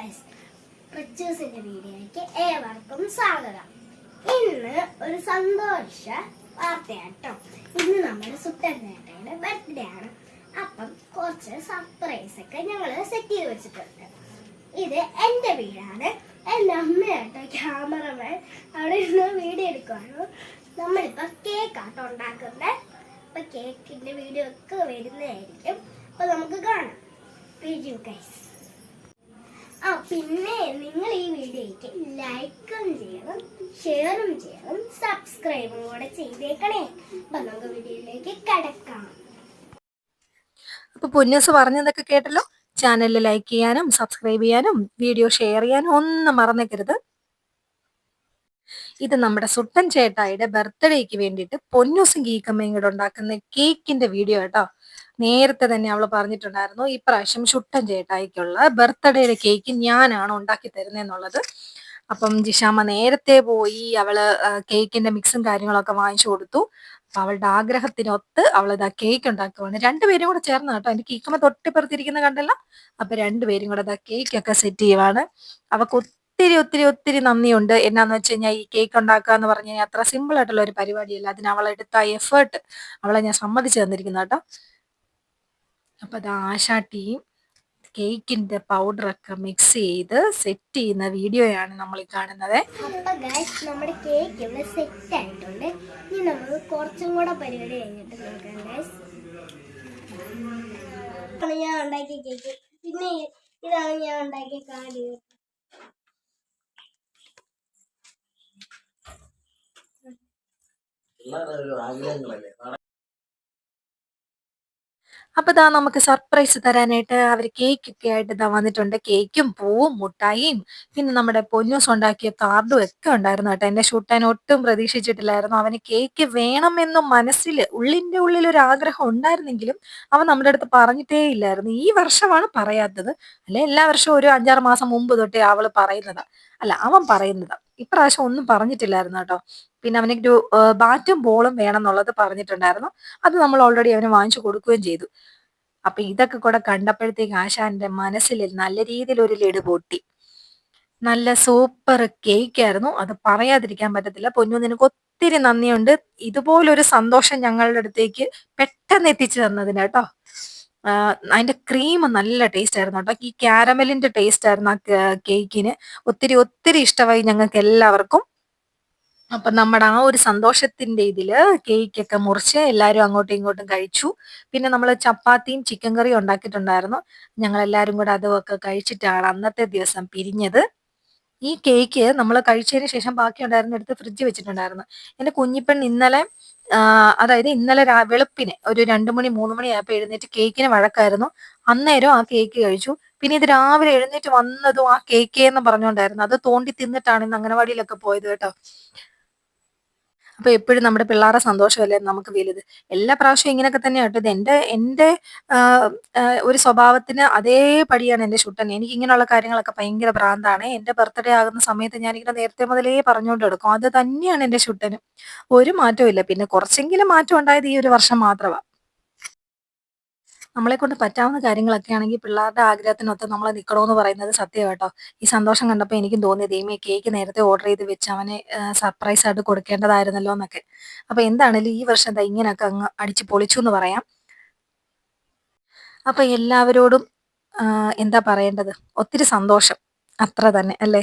Guys വീഡിയോയ്ക്ക് ഏവർക്കും സ്വാഗതം. ഇന്ന് ഒരു സന്തോഷ വാർത്തയാട്ടോ. ഇന്ന് നമ്മുടെ സുട്ടന്നേട്ടയുടെ ബർത്ത്ഡേ ആണ്. അപ്പം കുറച്ച് സർപ്രൈസ് ഒക്കെ ഞങ്ങൾ സെറ്റ് ചെയ്ത് വെച്ചിട്ടുണ്ട്. ഇത് എന്റെ വീടാണ്. എന്റെ അമ്മയാട്ടോ ക്യാമറമാൻ അവിടെ ഇരുന്ന് വീഡിയോ എടുക്കുവാണ്. കേക്ക് കേക്കാട്ടോ ഉണ്ടാക്കുന്നത്. അപ്പൊ കേക്കിന്റെ വീഡിയോ ഒക്കെ വരുന്നതായിരിക്കും. അപ്പൊ നമുക്ക് കാണാം. വീഡിയോ ആ പിന്നെ നിങ്ങൾ ഈ വീഡിയോയ്ക്ക് ലൈക്കും ചെയ്യണം ഷെയറും ചെയ്യണം സബ്സ്ക്രൈബും കൂടെ ചെയ്തേക്കണേ. അപ്പൊ നമുക്ക് വീഡിയോയിലേക്ക് കിടക്കാം. അപ്പൊ പൊന്നൂസ് പറഞ്ഞതൊക്കെ കേട്ടല്ലോ? ചാനൽ ലൈക്ക് ചെയ്യാനും സബ്സ്ക്രൈബ് ചെയ്യാനും വീഡിയോ ഷെയർ ചെയ്യാനും ഒന്നും മറന്നേക്കരുത്. ഇത് നമ്മുടെ സുട്ടൻ ചേട്ടായിയുടെ ബർത്ത്ഡേക്ക് വേണ്ടിയിട്ട് പൊന്നൂസും കീക്കമ്മയും കൂടെ ഉണ്ടാക്കുന്ന കേക്കിന്റെ വീഡിയോ കേട്ടോ. നേരത്തെ തന്നെ അവൾ പറഞ്ഞിട്ടുണ്ടായിരുന്നു ഈ ഇപ്രാവശ്യം ശുട്ടൻ ചേട്ടായിക്കുള്ള ബർത്ത്ഡേയുടെ കേക്ക് ഞാനാണ് ഉണ്ടാക്കി തരുന്നതെന്നുള്ളത് അപ്പം ജിഷാമ്മ നേരത്തെ പോയി അവൾ കേക്കിന്റെ മിക്സും കാര്യങ്ങളൊക്കെ വാങ്ങിച്ചു കൊടുത്തു. അപ്പൊ അവളുടെ ആഗ്രഹത്തിനൊത്ത് അവൾ ഇതാ കേക്ക് ഉണ്ടാക്കുവാണ് രണ്ടുപേരും കൂടെ ചേർന്ന് കേട്ടോ. എന്റെ കേക്കുമ്മ തൊട്ടിപ്പുറത്തിരിക്കുന്ന കണ്ടല്ല? അപ്പൊ രണ്ടുപേരും കൂടെ ഇതാ കേക്ക് ഒക്കെ സെറ്റ് ചെയ്യുവാണ്. അവക്ക് ഒത്തിരി ഒത്തിരി ഒത്തിരി നന്ദിയുണ്ട്. എന്നാന്ന് വെച്ച് കഴിഞ്ഞാൽ ഈ കേക്ക് ഉണ്ടാക്കുക എന്ന് പറഞ്ഞു കഴിഞ്ഞാൽ അത്ര സിമ്പിൾ ആയിട്ടുള്ള ഒരു പരിപാടിയല്ല. അതിന് അവളെടുത്ത എഫേർട്ട് അവളെ ഞാൻ സമ്മതിച്ചു തന്നിരിക്കുന്നു കേട്ടോ. അപ്പൊ അത് ആശാട്ടിയും കേക്കിന്റെ പൗഡറൊക്കെ മിക്സ് ചെയ്ത് സെറ്റ് ചെയ്യുന്ന വീഡിയോയാണ് നമ്മൾ ഈ കാണുന്നത്. അപ്പൊ ഗൈസ് നമ്മുടെ കേക്ക് ഇവിടെ സെറ്റ് ആയിട്ടുണ്ട്. ഇനി നമുക്ക് കുറച്ചും കൂടെ പരിപാടി കഴിഞ്ഞിട്ട് നോക്കാം ഗൈസ് ഇതാണ് ഞാൻ ഉണ്ടാക്കിയ കേക്ക് പിന്നെ ഇതാണ് ഞാൻ ഉണ്ടാക്കിയ കാർഡ് ആഗ്രഹങ്ങളല്ലേ? നാളെ അപ്പൊ ഇതാ നമുക്ക് സർപ്രൈസ് തരാനായിട്ട് അവർ കേക്ക് ഒക്കെ ആയിട്ട് ഇതാ വന്നിട്ടുണ്ട്. കേക്കും പൂവും മുട്ടായിയും പിന്നെ നമ്മുടെ പൊന്നൂസ് ഉണ്ടാക്കിയ കാർഡും ഒക്കെ ഉണ്ടായിരുന്നു കേട്ടോ. എന്നെ ഷൂട്ടാൻ ഒട്ടും പ്രതീക്ഷിച്ചിട്ടില്ലായിരുന്നു. അവന് കേക്ക് വേണമെന്ന് മനസ്സിൽ ഉള്ളിന്റെ ഉള്ളിൽ ഒരു ആഗ്രഹം ഉണ്ടായിരുന്നെങ്കിലും അവൻ നമ്മുടെ അടുത്ത് പറഞ്ഞിട്ടേ ഇല്ലായിരുന്നു. ഈ വർഷമാണ് പറയാത്തത്. അല്ലെ എല്ലാ വർഷവും ഒരു അഞ്ചാറ് മാസം മുമ്പ് തൊട്ടേ അവൾ പറയുന്നത്. അല്ല അവൻ പറയുന്നതാ. ഇപ്രാവശ്യം ഒന്നും പറഞ്ഞിട്ടില്ലായിരുന്നു കേട്ടോ. പിന്നെ അവനൊരു ബാറ്റും ബോളും വേണം എന്നുള്ളത് പറഞ്ഞിട്ടുണ്ടായിരുന്നു. അത് നമ്മൾ ഓൾറെഡി അവന് വാങ്ങിച്ചു കൊടുക്കുകയും ചെയ്തു. അപ്പൊ ഇതൊക്കെ കൂടെ കണ്ടപ്പോഴത്തേക്ക് ആശാന്റെ മനസ്സിൽ നല്ല രീതിയിൽ ഒരു ലഡു പൊട്ടി. നല്ല സൂപ്പർ കേക്ക് ആയിരുന്നു. അത് പറയാതിരിക്കാൻ പറ്റത്തില്ല. പൊന്നു നിനക്ക് ഒത്തിരി നന്ദിയുണ്ട്. ഇതുപോലൊരു സന്തോഷം ഞങ്ങളുടെ അടുത്തേക്ക് പെട്ടെന്ന് എത്തിച്ചു തന്നതിന് കേട്ടോ. അതിന്റെ ക്രീം നല്ല ടേസ്റ്റ് ആയിരുന്നു കേട്ടോ. ഈ ക്യാരമലിന്റെ ടേസ്റ്റ് ആയിരുന്നു ആ കേക്കിന് ഒത്തിരി ഒത്തിരി ഇഷ്ടമായി ഞങ്ങൾക്ക് എല്ലാവർക്കും. അപ്പൊ നമ്മുടെ ആ ഒരു സന്തോഷത്തിന്റെ ഇതിൽ കേക്കൊക്കെ മുറിച്ച് എല്ലാവരും അങ്ങോട്ടും ഇങ്ങോട്ടും കഴിച്ചു. പിന്നെ നമ്മൾ ചപ്പാത്തിയും ചിക്കൻ കറിയും ഉണ്ടാക്കിയിട്ടുണ്ടായിരുന്നു. ഞങ്ങൾ എല്ലാവരും കൂടെ അതൊക്കെ കഴിച്ചിട്ടാണ് അന്നത്തെ ദിവസം പിരിഞ്ഞത്. ഈ കേക്ക് നമ്മൾ കഴിച്ചതിന് ശേഷം ബാക്കി ഉണ്ടായിരുന്ന എടുത്ത് ഫ്രിഡ്ജ് വെച്ചിട്ടുണ്ടായിരുന്നു. എന്റെ കുഞ്ഞിപ്പെണ് ഇന്നലെ അതായത് ഇന്നലെ രാ- വെളുപ്പിന് ഒരു രണ്ടു മണി മൂന്ന് മണി ആയപ്പോ എഴുന്നേറ്റ് കേക്കിന് വഴക്കായിരുന്നു. അന്നേരം ആ കേക്ക് കഴിച്ചു. പിന്നെ ഇത് രാവിലെ എഴുന്നേറ്റ് വന്നതും ആ കേക്ക് എന്ന് പറഞ്ഞുകൊണ്ടായിരുന്നു അത് തോണ്ടി തിന്നിട്ടാണ് ഇന്ന് അംഗനവാടിയിലൊക്കെ പോയത് കേട്ടോ. അപ്പൊ എപ്പോഴും നമ്മുടെ പിള്ളേരുടെ സന്തോഷമല്ലേ നമുക്ക് വലുത് എല്ലാ പ്രാവശ്യവും ഇങ്ങനെയൊക്കെ തന്നെയാട്ടോ ഇത് എന്റെ ആ, ഒരു സ്വഭാവത്തിന് അതേപടിയാണ് എന്റെ ഷുട്ടൻ എനിക്ക് ഇങ്ങനെയുള്ള കാര്യങ്ങളൊക്കെ ഭയങ്കര ഭ്രാന്താണ്. എന്റെ ബർത്ത്ഡേ ആകുന്ന സമയത്ത് ഞാനിങ്ങനെ നേരത്തെ മുതലേ പറഞ്ഞുകൊണ്ട് എടുക്കും അത് തന്നെയാണ് എന്റെ ഷുട്ടനും ഒരു മാറ്റവും ഇല്ല പിന്നെ കുറച്ചെങ്കിലും മാറ്റം ഉണ്ടായത് ഈ ഒരു വർഷം മാത്രമാണ് നമ്മളെ കൊണ്ട് പറ്റാവുന്ന കാര്യങ്ങളൊക്കെ ആണെങ്കിൽ പിള്ളേരുടെ ആഗ്രഹത്തിനൊത്ത് നമ്മൾ നിൽക്കണമെന്ന് പറയുന്നത് സത്യം കേട്ടോ. ഈ സന്തോഷം കണ്ടപ്പോൾ എനിക്കും തോന്നി ദൈവമേ കേക്ക് നേരത്തെ ഓർഡർ ചെയ്ത് വെച്ച് അവനെ സർപ്രൈസ് ആയിട്ട് കൊടുക്കേണ്ടതായിരുന്നല്ലോ എന്നൊക്കെ. അപ്പൊ എന്താണേലും ഈ വർഷം എന്താ ഇങ്ങനെയൊക്കെ അങ്ങ് അടിച്ചു പൊളിച്ചു എന്ന് പറയാം. അപ്പൊ എല്ലാവരോടും എന്താ പറയേണ്ടത്? ഒത്തിരി സന്തോഷം. അത്ര തന്നെ അല്ലേ?